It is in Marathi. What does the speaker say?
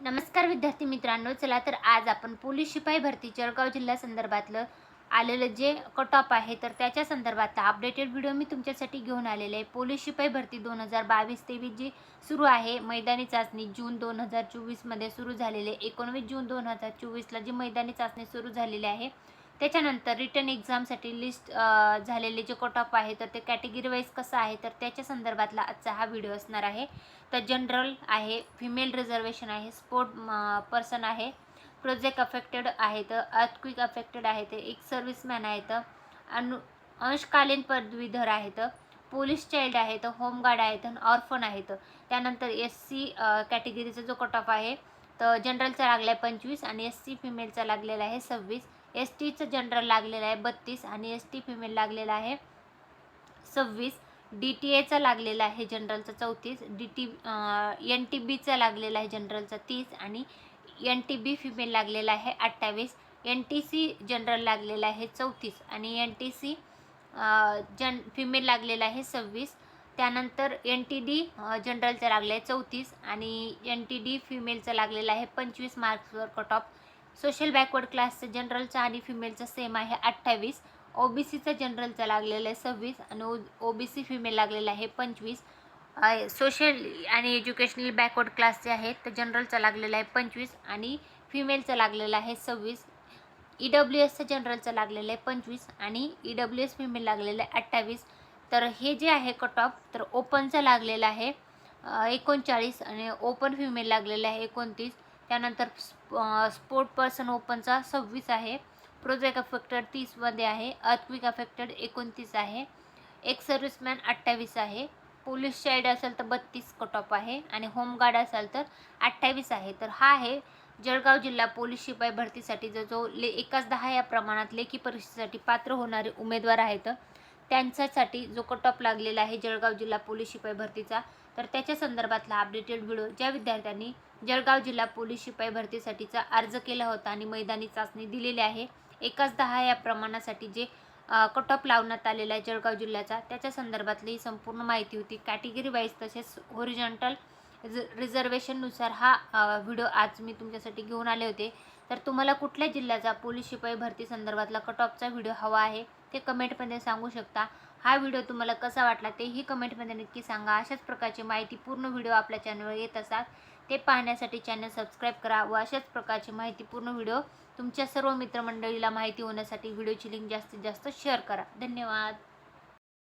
नमस्कार विद्यार्थी मित्रांनो चला तर आज आपण पोलीस शिपाई भरती जळगाव जिल्हा संदर्भातलं आलेलं जे कट ऑफ आहे तर त्याच्या संदर्भातला अपडेटेड व्हिडिओ मी तुमच्यासाठी घेऊन आलेले आहे. पोलीस शिपाई भरती दोन हजार बावीस तेवीस जी सुरू आहे मैदानी चाचणी जून दोन हजार चोवीसमध्ये सुरू झालेले एकोणवीस जून दोन हजार चोवीसला जी मैदानी चाचणी सुरू झालेली आहे त्याच्यानंतर रिटर्न एक्झामसाठी लिस्ट झालेले जे कट ऑफ आहे तर ते कॅटेगरी वाईज कसं आहे तर त्याच्या संदर्भातला आजचा हा व्हिडिओ असणार आहे तर जनरल आहे फिमेल रिझर्वेशन आहे स्पोर्ट पर्सन आहे प्रोजेक्ट अफेक्टेड आहेत अर्थक्विक अफेक्टेड आहेत एक सर्व्हिसमॅन आहेत अनु अंशकालीन पदवीधर आहेत पोलीस चाइल्ड आहेत होमगार्ड आहेत ऑर्फन आहेत त्यानंतर एस सी कॅटेगरीचा जो कट ऑफ आहे तर जनरलचा लागला आहे पंचवीस आणि एस सी फिमेलचा लागलेला आहे सव्वीस एस टीचं जनरल लागलेलं आहे बत्तीस आणि एस टी फिमेल लागलेला आहे सव्वीस. डी टी एचा लागलेला आहे जनरलचा चौतीस. डी टी एन टी बीचा लागलेला आहे जनरलचा तीस आणि एन टी बी फिमेल लागलेला आहे अठ्ठावीस. एन टी सी जनरल लागलेला आहे चौतीस आणि एन टी सी जन फिमेल लागलेला आहे सव्वीस. त्यानंतर एन टी डी जनरलचा लागला आहे चौतीस आणि एन टी डी फिमेलचा लागलेला आहे पंचवीस मार्क्सवर कट ऑफ सोशल बॅकवर्ड क्लासचं जनरलचा आणि फिमेलचा सेम आहे अठ्ठावीस. ओ बी सीचं जनरलचा लागलेला आहे सव्वीस आणि ओ ओ बी सी फिमेल लागलेला आहे पंचवीस. सोशल आणि एज्युकेशनल बॅकवर्ड क्लास जे आहेत तर जनरलचा लागलेला आहे पंचवीस आणि फिमेलचा लागलेला आहे सव्वीस. ई डब्ल्यू एसचं जनरलचं लागलेलं आहे पंचवीस आणि ई डब्ल्यू एस फिमेल लागलेलं आहे अठ्ठावीस. तर हे जे आहे कट ऑफ तर ओपनचं लागलेलं आहे एकोणचाळीस आणि ओपन फिमेल लागलेलं आहे एकोणतीस. त्यानंतर स्पोर्ट पर्सन ओपनचा सव्वीस आहे. प्रोजेक्ट अफेक्टेड तीसमध्ये आहे. अर्थक्विक अफेक्टेड एकोणतीस आहे. एक सर्व्हिसमॅन अठ्ठावीस आहे. पोलीस शाईड असेल तर बत्तीस कट ऑफ आहे. आणि होमगार्ड असेल तर अठ्ठावीस आहे. तर हा आहे जळगाव जिल्हा पोलीस शिपाई भरतीसाठी. जो जो ले एकाच दहा या प्रमाणात लेखी परीक्षेसाठी पात्र होणारे उमेदवार आहेत. त्यांच्यासाठी जो कटॉप लागलेला आहे जळगाव जिल्हा पोलीस शिपाई भरतीचा तर त्याच्या संदर्भातला अपडेटेड व्हिडिओ ज्या विद्यार्थ्यांनी जळगाव जिल्हा पोलीस शिपाई भरतीसाठीचा अर्ज केला होता आणि मैदानी चाचणी दिलेली आहे एकाच दहा या प्रमाणासाठी जे कटॉप लावण्यात आलेला आहे जळगाव जिल्ह्याचा त्याच्या संदर्भातली ही संपूर्ण माहिती होती. कॅटेगरी वाईज तसेच ओरिजेंटल रिझर्वेशननुसार हा व्हिडिओ आज मी तुमच्यासाठी घेऊन आले होते. तर तुम्हाला कुठल्या जिल्ह्याचा पोलीस शिपाई भरती संदर्भातला कटॉपचा व्हिडिओ हवा आहे? ते कमेंटमध्ये सांगू शकता. हा व्हिडिओ तुम्हाला कसा वाटला तेही कमेंटमध्ये नक्की सांगा. अशाच प्रकारची माहिती पूर्ण व्हिडिओ आपल्या चॅनलवर येत असतात ते पाहण्यासाठी चॅनल सबस्क्राईब करा व अशाच प्रकारची माहिती पूर्ण व्हिडिओ तुमच्या सर्व मित्रमंडळीला माहिती होण्यासाठी व्हिडिओची लिंक जास्तीत जास्त शेअर करा. धन्यवाद.